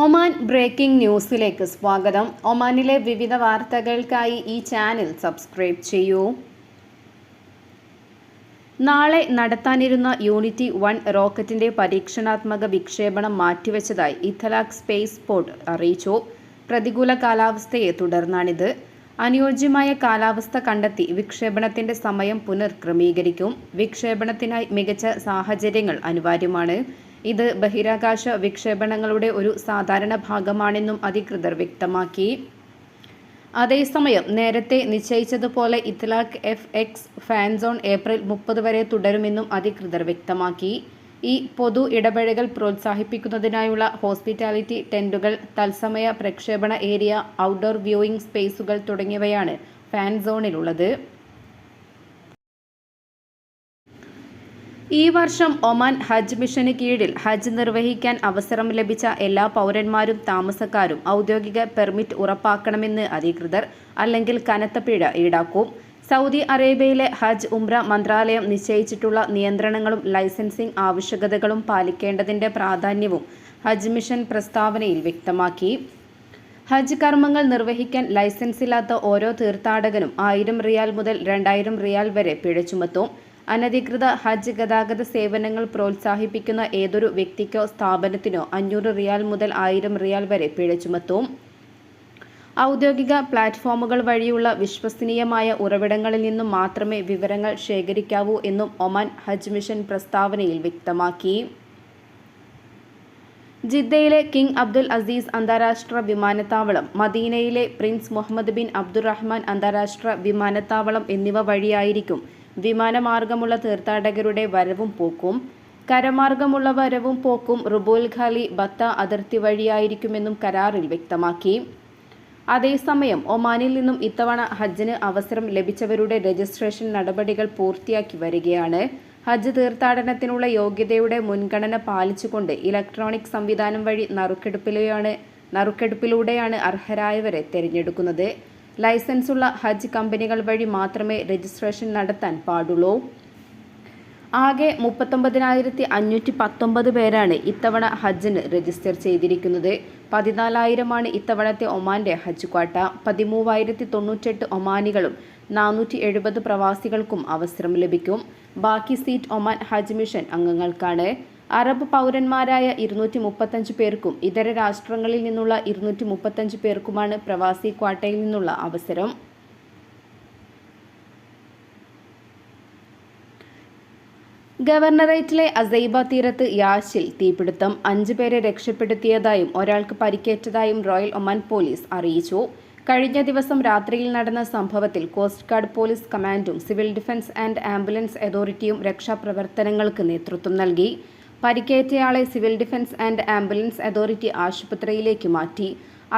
Oman breaking ന്യൂസിലേക്ക് സ്വാഗതം. ഒമാനിലെ വിവിധ വാർത്തകൾക്കായി ഈ ചാനൽ സബ്സ്ക്രൈബ് ചെയ്യൂ. നാളെ നടത്താനിരുന്ന യൂണിറ്റി വൺ റോക്കറ്റിന്റെ പരീക്ഷണാത്മക വിക്ഷേപണം മാറ്റിവെച്ചതായി ഇഥലാക് സ്പേസ് പോർട്ട് അറിയിച്ചു. പ്രതികൂല കാലാവസ്ഥയെ തുടർന്നാണിത്. അനുയോജ്യമായ കാലാവസ്ഥ കണ്ടെത്തി വിക്ഷേപണത്തിന്റെ സമയം പുനർക്രമീകരിക്കും. വിക്ഷേപണത്തിനായി മികച്ച സാഹചര്യങ്ങൾ അനിവാര്യമാണ്. ഇത് ബഹിരാകാശ വിക്ഷേപണങ്ങളുടെ ഒരു സാധാരണ ഭാഗമാണെന്നും അധികൃതർ വ്യക്തമാക്കി. അതേസമയം നേരത്തെ നിശ്ചയിച്ചതുപോലെ ഇത്ലാഖ് F X fan zone April മുപ്പത് വരെ തുടരുമെന്നും അധികൃതർ വ്യക്തമാക്കി. ഈ പൊതു ഇടപഴകൽ പ്രോത്സാഹിപ്പിക്കുന്നതിനായുള്ള ഹോസ്പിറ്റാലിറ്റി ടെന്റുകൾ തത്സമയ പ്രക്ഷേപണ ഏരിയ ഔട്ട്ഡോർ വ്യൂയിംഗ് സ്പേസുകൾ തുടങ്ങിയവയാണ് ഫാൻ സോണിലുള്ളത്. ഈ വർഷം ഒമാൻ ഹജ്ജ് മിഷന് കീഴിൽ ഹജ്ജ് നിർവഹിക്കാൻ അവസരം ലഭിച്ച എല്ലാ പൗരന്മാരും താമസക്കാരും ഔദ്യോഗിക പെർമിറ്റ് ഉറപ്പാക്കണമെന്ന് അധികൃതർ അല്ലെങ്കിൽ കനത്ത പിഴ ഈടാക്കും. സൗദി അറേബ്യയിലെ ഹജ്ജ് ഉംറ മന്ത്രാലയം നിശ്ചയിച്ചിട്ടുള്ള നിയന്ത്രണങ്ങളും ലൈസൻസിംഗ് ആവശ്യകതകളും പാലിക്കേണ്ടതിന്റെ പ്രാധാന്യവും ഹജ്ജ് മിഷൻ പ്രസ്താവനയിൽ വ്യക്തമാക്കി. ഹജ്ജ് കർമ്മങ്ങൾ നിർവഹിക്കാൻ ലൈസൻസില്ലാത്ത ഓരോ തീർത്ഥാടകനും ആയിരം റിയാൽ മുതൽ രണ്ടായിരം റിയാൽ വരെ പിഴ ചുമത്തും. അനധികൃത ഹജ്ജ് ഗതാഗത സേവനങ്ങൾ പ്രോത്സാഹിപ്പിക്കുന്ന ഏതൊരു വ്യക്തിക്കോ സ്ഥാപനത്തിനോ അഞ്ഞൂറ് റിയാൽ മുതൽ ആയിരം റിയാൽ വരെ പിഴ ചുമത്തും. ഔദ്യോഗിക പ്ലാറ്റ്ഫോമുകൾ വഴിയുള്ള വിശ്വസനീയമായ ഉറവിടങ്ങളിൽ നിന്നും മാത്രമേ വിവരങ്ങൾ ശേഖരിക്കാവൂ എന്നും ഒമാൻ ഹജ്ജ് മിഷൻ പ്രസ്താവനയിൽ വ്യക്തമാക്കി. ജിദ്ദയിലെ കിങ് അബ്ദുൽ അസീസ് അന്താരാഷ്ട്ര വിമാനത്താവളം മദീനയിലെ പ്രിൻസ് മുഹമ്മദ് ബിൻ അബ്ദുറഹ്മാൻ അന്താരാഷ്ട്ര വിമാനത്താവളം എന്നിവ വഴിയായിരിക്കും വിമാനമാർഗമുള്ള തീർത്ഥാടകരുടെ വരവും പോക്കും കരമാർഗമുള്ള വരവും പോക്കും റുബോൽ ഖാലി ബത്ത അതിർത്തി വഴിയായിരിക്കുമെന്നും കരാറിൽ വ്യക്തമാക്കി. അതേസമയം ഒമാനിൽ നിന്നും ഇത്തവണ ഹജ്ജിന് അവസരം ലഭിച്ചവരുടെ രജിസ്ട്രേഷൻ നടപടികൾ പൂർത്തിയാക്കി വരികയാണ്. ഹജ്ജ് തീർത്ഥാടനത്തിനുള്ള യോഗ്യതയുടെ മുൻഗണന പാലിച്ചുകൊണ്ട് ഇലക്ട്രോണിക് സംവിധാനം വഴി നറുക്കെടുപ്പിലെയാണ് നറുക്കെടുപ്പിലൂടെയാണ് അർഹരായവരെ തിരഞ്ഞെടുക്കുന്നത്. ലൈസൻസുള്ള ഹജ്ജ് കമ്പനികൾ വഴി മാത്രമേ രജിസ്ട്രേഷൻ നടത്താൻ പാടുള്ളൂ. ആകെ മുപ്പത്തൊമ്പതിനായിരത്തി അഞ്ഞൂറ്റി പത്തൊമ്പത് പേരാണ് ഇത്തവണ ഹജ്ജിന് രജിസ്റ്റർ ചെയ്തിരിക്കുന്നത്. പതിനാലായിരമാണ് ഇത്തവണത്തെ ഒമാന്റെ ഹജ്ജ് ക്വാട്ട. പതിമൂവായിരത്തി തൊണ്ണൂറ്റെട്ട് ഒമാനികളും നാനൂറ്റി എഴുപത് പ്രവാസികൾക്കും അവസരം ലഭിക്കും. ബാക്കി സീറ്റ് ഒമാൻ ഹജ്ജ് മിഷൻ അംഗങ്ങൾക്കാണ്. അറബ് പൗരന്മാരായ ഇരുന്നൂറ്റി മുപ്പത്തഞ്ച് പേർക്കും ഇതര രാഷ്ട്രങ്ങളിൽ നിന്നുള്ള ഇരുന്നൂറ്റി മുപ്പത്തഞ്ച് പേർക്കുമാണ് പ്രവാസി ക്വാട്ടയിൽ നിന്നുള്ള അവസരം. ഗവർണറേറ്റിലെ അസൈബ തീരത്ത് യാശിൽ തീപിടുത്തം. അഞ്ചു പേരെ രക്ഷപ്പെടുത്തിയതായും ഒരാൾക്ക് പരിക്കേറ്റതായും റോയൽ ഒമാൻ പോലീസ് അറിയിച്ചു. കഴിഞ്ഞ ദിവസം രാത്രിയിൽ നടന്ന സംഭവത്തിൽ കോസ്റ്റ് ഗാർഡ് പോലീസ് കമാൻഡും സിവിൽ ഡിഫൻസ് ആൻഡ് ആംബുലൻസ് അതോറിറ്റിയും രക്ഷാപ്രവർത്തനങ്ങൾക്ക് നേതൃത്വം നൽകി. പരിക്കേറ്റയാളെ civil defence and ambulance authority ആശുപത്രിയിലേക്ക് മാറ്റി.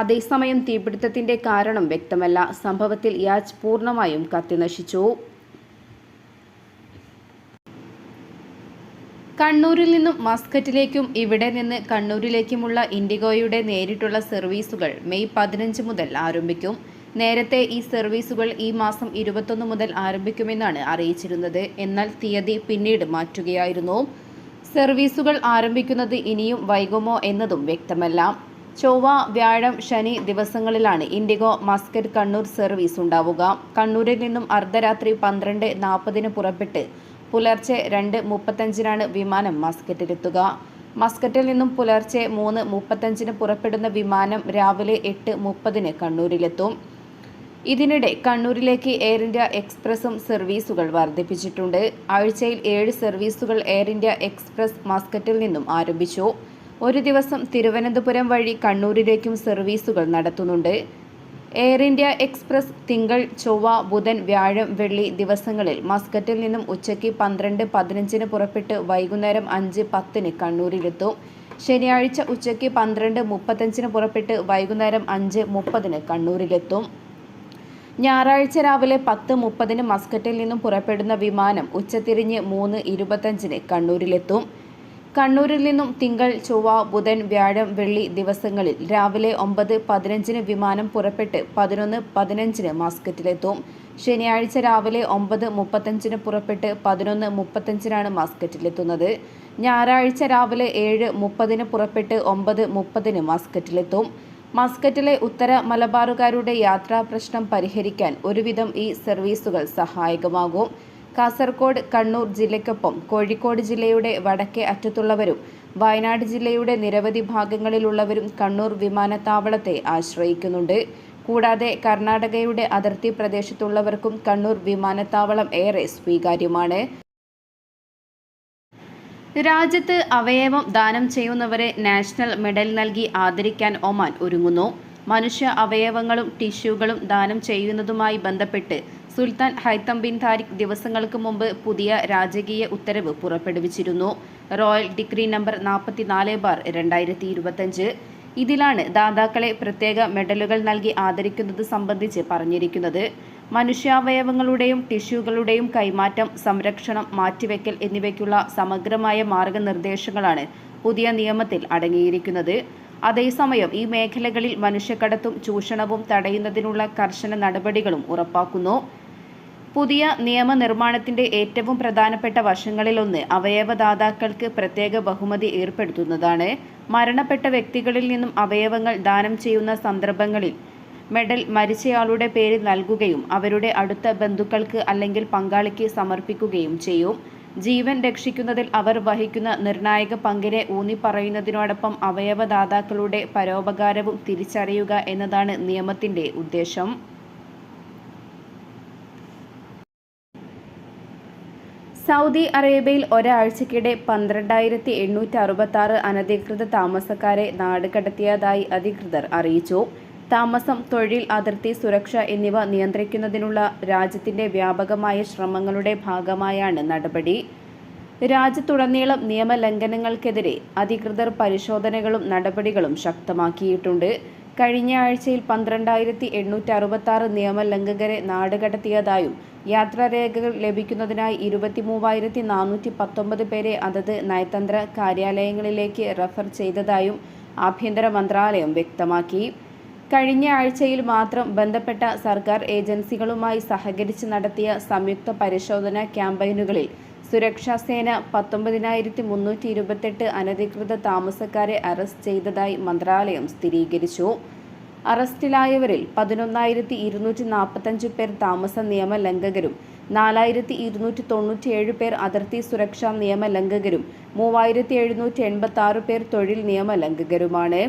അതേസമയം തീപിടുത്തത്തിന്റെ കാരണം വ്യക്തമല്ല. സംഭവത്തിൽ യാച്ച് പൂർണമായും കത്തിനശിച്ചു. കണ്ണൂരിൽ നിന്നും മസ്കറ്റിലേക്കും ഇവിടെ നിന്ന് കണ്ണൂരിലേക്കുമുള്ള ഇൻഡിഗോയുടെ നേരിട്ടുള്ള സർവീസുകൾ മെയ് പതിനഞ്ച് മുതൽ ആരംഭിക്കും. നേരത്തെ ഈ സർവീസുകൾ ഈ മാസം ഇരുപത്തൊന്ന് മുതൽ ആരംഭിക്കുമെന്നാണ് അറിയിച്ചിരുന്നത്. എന്നാൽ തീയതി പിന്നീട് മാറ്റുകയായിരുന്നു. സർവീസുകൾ ആരംഭിക്കുന്നത് ഇനിയും വൈകുമോ എന്നതും വ്യക്തമല്ല. ചൊവ്വ വ്യാഴം ശനി ദിവസങ്ങളിലാണ് ഇൻഡിഗോ മസ്കറ്റ് കണ്ണൂർ സർവീസ് ഉണ്ടാവുക. കണ്ണൂരിൽ നിന്നും അർദ്ധരാത്രി പന്ത്രണ്ട് നാൽപ്പതിന് പുറപ്പെട്ട് പുലർച്ചെ രണ്ട് മുപ്പത്തഞ്ചിനാണ് വിമാനം മസ്കറ്റിലെത്തുക. മസ്കറ്റിൽ നിന്നും പുലർച്ചെ മൂന്ന് മുപ്പത്തഞ്ചിന് പുറപ്പെടുന്ന വിമാനം രാവിലെ എട്ട് മുപ്പതിന് കണ്ണൂരിലെത്തും. ഇതിനിടെ കണ്ണൂരിലേക്ക് എയർ ഇന്ത്യ എക്സ്പ്രസും സർവീസുകൾ വർദ്ധിപ്പിച്ചിട്ടുണ്ട്. ആഴ്ചയിൽ ഏഴ് സർവീസുകൾ എയർ ഇന്ത്യ എക്സ്പ്രസ് മസ്കറ്റിൽ നിന്നും ആരംഭിച്ചു. ഒരു ദിവസം തിരുവനന്തപുരം വഴി കണ്ണൂരിലേക്കും സർവീസുകൾ നടത്തുന്നുണ്ട്. എയർ ഇന്ത്യ എക്സ്പ്രസ് തിങ്കൾ ചൊവ്വ ബുധൻ വ്യാഴം വെള്ളി ദിവസങ്ങളിൽ മസ്കറ്റിൽ നിന്നും ഉച്ചയ്ക്ക് പന്ത്രണ്ട് പതിനഞ്ചിന് പുറപ്പെട്ട് വൈകുന്നേരം അഞ്ച് പത്തിന് കണ്ണൂരിലെത്തും. ശനിയാഴ്ച ഉച്ചയ്ക്ക് പന്ത്രണ്ട് മുപ്പത്തഞ്ചിന് പുറപ്പെട്ട് വൈകുന്നേരം അഞ്ച് മുപ്പതിന് കണ്ണൂരിലെത്തും. ഞായറാഴ്ച രാവിലെ പത്ത് മുപ്പതിന് മസ്കറ്റിൽ നിന്നും പുറപ്പെടുന്ന വിമാനം ഉച്ചതിരിഞ്ഞ് മൂന്ന് ഇരുപത്തഞ്ചിന് കണ്ണൂരിലെത്തും. കണ്ണൂരിൽ നിന്നും തിങ്കൾ ചൊവ്വ ബുധൻ വ്യാഴം വെള്ളി ദിവസങ്ങളിൽ രാവിലെ ഒമ്പത് പതിനഞ്ചിന് വിമാനം പുറപ്പെട്ട് പതിനൊന്ന് പതിനഞ്ചിന് മസ്കറ്റിലെത്തും. ശനിയാഴ്ച രാവിലെ ഒമ്പത് മുപ്പത്തഞ്ചിന് പുറപ്പെട്ട് പതിനൊന്ന് മുപ്പത്തഞ്ചിനാണ് മസ്കറ്റിലെത്തുന്നത്. ഞായറാഴ്ച രാവിലെ ഏഴ് മുപ്പതിന് പുറപ്പെട്ട് ഒമ്പത് മുപ്പതിന് മസ്കറ്റിലെത്തും. മസ്കറ്റിലെ ഉത്തര മലബാറുകാരുടെ യാത്രാ പ്രശ്നം പരിഹരിക്കാൻ ഒരുവിധം ഈ സർവീസുകൾ സഹായകമാകും. കാസർഗോഡ് കണ്ണൂർ ജില്ലയ്ക്കൊപ്പം കോഴിക്കോട് ജില്ലയുടെ വടക്കേ അറ്റത്തുള്ളവരും വയനാട് ജില്ലയുടെ നിരവധി ഭാഗങ്ങളിലുള്ളവരും കണ്ണൂർ വിമാനത്താവളത്തെ ആശ്രയിക്കുന്നുണ്ട്. കൂടാതെ കർണാടകയുടെ അതിർത്തി പ്രദേശത്തുള്ളവർക്കും കണ്ണൂർ വിമാനത്താവളം ഏറെ സ്വീകാര്യമാണ്. രാജ്യത്ത് അവയവം ദാനം ചെയ്യുന്നവരെ നാഷണൽ മെഡൽ നൽകി ആദരിക്കാൻ ഒമാൻ ഒരുങ്ങുന്നു. മനുഷ്യ അവയവങ്ങളും ടിഷ്യൂകളും ദാനം ചെയ്യുന്നതുമായി ബന്ധപ്പെട്ട് സുൽത്താൻ ഹൈത്തം ബിൻ താരിഖ് ദിവസങ്ങൾക്ക് മുമ്പ് പുതിയ രാജകീയ ഉത്തരവ് പുറപ്പെടുവിച്ചിരുന്നു. റോയൽ ഡിഗ്രി നമ്പർ നാൽപ്പത്തിനാല് ബാർ രണ്ടായിരത്തി ഇരുപത്തഞ്ച് ഇതിലാണ് ദാതാക്കളെ പ്രത്യേക മെഡലുകൾ നൽകി ആദരിക്കുന്നത് സംബന്ധിച്ച് പറഞ്ഞിരിക്കുന്നത്. മനുഷ്യാവയവങ്ങളുടെയും ടിഷ്യൂകളുടെയും കൈമാറ്റം സംരക്ഷണം മാറ്റിവെക്കൽ എന്നിവയ്ക്കുള്ള സമഗ്രമായ മാർഗനിർദ്ദേശങ്ങളാണ് പുതിയ നിയമത്തിൽ അടങ്ങിയിരിക്കുന്നത്. അതേസമയം ഈ മേഖലകളിൽ മനുഷ്യക്കടത്തും ചൂഷണവും തടയുന്നതിനുള്ള കർശന നടപടികളും ഉറപ്പാക്കുന്നു. പുതിയ നിയമനിർമ്മാണത്തിന്റെ ഏറ്റവും പ്രധാനപ്പെട്ട വശങ്ങളിലൊന്ന് അവയവദാതാക്കൾക്ക് പ്രത്യേക ബഹുമതി ഏർപ്പെടുത്തുന്നതാണ്. മരണപ്പെട്ട വ്യക്തികളിൽ നിന്നും അവയവങ്ങൾ ദാനം ചെയ്യുന്ന സന്ദർഭങ്ങളിൽ മെഡൽ മരിച്ചയാളുടെ പേര് നൽകുകയും അവരുടെ അടുത്ത ബന്ധുക്കൾക്ക് അല്ലെങ്കിൽ പങ്കാളിക്ക് സമർപ്പിക്കുകയും ചെയ്യും. ജീവൻ രക്ഷിക്കുന്നതിൽ അവർ വഹിക്കുന്ന നിർണായക പങ്കിനെ ഊന്നിപ്പറയുന്നതിനോടൊപ്പം അവയവദാതാക്കളുടെ പരോപകാരവും തിരിച്ചറിയുക എന്നതാണ് നിയമത്തിന്റെ ഉദ്ദേശം. സൗദി അറേബ്യയിൽ ഒരാഴ്ചക്കിടെ പന്ത്രണ്ടായിരത്തി എണ്ണൂറ്റി അറുപത്തി അനധികൃത താമസക്കാരെ നാടുകടത്തിയതായി അധികൃതർ അറിയിച്ചു. താമസം തൊഴിൽ അതിർത്തി സുരക്ഷ എന്നിവ നിയന്ത്രിക്കുന്നതിനുള്ള രാജ്യത്തിന്റെ വ്യാപകമായ ശ്രമങ്ങളുടെ ഭാഗമായാണ് നടപടി. രാജ്യത്തുടനീളം നിയമലംഘനങ്ങൾക്കെതിരെ അധികൃതർ പരിശോധനകളും നടപടികളും ശക്തമാക്കിയിട്ടുണ്ട്. കഴിഞ്ഞ ആഴ്ചയിൽ പന്ത്രണ്ടായിരത്തി എണ്ണൂറ്റി അറുപത്തി ആറ് നിയമലംഘകരെ നാടുകടത്തിയതായും യാത്രാരേഖകൾ ലഭിക്കുന്നതിനായി ഇരുപത്തി മൂവായിരത്തി നാനൂറ്റി പത്തൊമ്പത് പേരെ അതത് നയതന്ത്ര കാര്യാലയങ്ങളിലേക്ക് റഫർ ചെയ്തതായും ആഭ്യന്തര മന്ത്രാലയം വ്യക്തമാക്കി. കഴിഞ്ഞ ആഴ്ചയിൽ മാത്രം ബന്ധപ്പെട്ട സർക്കാർ ഏജൻസികളുമായി സഹകരിച്ച് നടത്തിയ സംയുക്ത പരിശോധന ക്യാമ്പയിനുകളിൽ സുരക്ഷാസേന പത്തൊമ്പതിനായിരത്തി മുന്നൂറ്റി ഇരുപത്തെട്ട് അനധികൃത താമസക്കാരെ അറസ്റ്റ് ചെയ്തതായി മന്ത്രാലയം സ്ഥിരീകരിച്ചു. അറസ്റ്റിലായവരിൽ പതിനൊന്നായിരത്തി ഇരുന്നൂറ്റി നാൽപ്പത്തഞ്ച് പേർ താമസ നിയമ ലംഘകരും നാലായിരത്തി ഇരുന്നൂറ്റി തൊണ്ണൂറ്റിയേഴ് പേർ അതിർത്തി സുരക്ഷാ നിയമ ലംഘകരും മൂവായിരത്തി എഴുന്നൂറ്റി എൺപത്തി ആറ് പേർ തൊഴിൽ നിയമ ലംഘകരുമാണ്.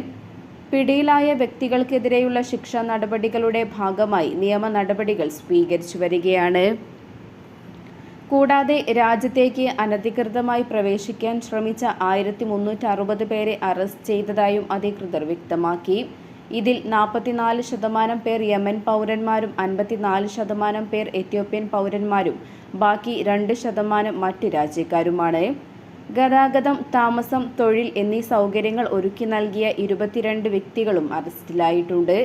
പിടിയിലായ വ്യക്തികൾക്കെതിരെയുള്ള ശിക്ഷാ നടപടികളുടെ ഭാഗമായി നിയമ നടപടികൾ സ്വീകരിച്ചു വരികയാണ്. കൂടാതെ രാജ്യത്തേക്ക് അനധികൃതമായി പ്രവേശിക്കാൻ ശ്രമിച്ച ആയിരത്തി മുന്നൂറ്റി അറുപത് പേരെ അറസ്റ്റ് ചെയ്തതായും അധികൃതർ വ്യക്തമാക്കി. ഇതിൽ നാൽപ്പത്തിനാല് ശതമാനം പേർ യമൻ പൗരന്മാരും അൻപത്തിനാല് ശതമാനം പേർ എത്യോപ്യൻ പൗരന്മാരും ബാക്കി രണ്ട് ശതമാനം മറ്റ് രാജ്യക്കാരുമാണ്. ഗതാഗതം താമസം തൊഴിൽ എന്നീ സൗകര്യങ്ങൾ ഒരുക്കി നൽകിയ ഇരുപത്തിരണ്ട് വ്യക്തികളും അറസ്റ്റിലായിട്ടുണ്ട്.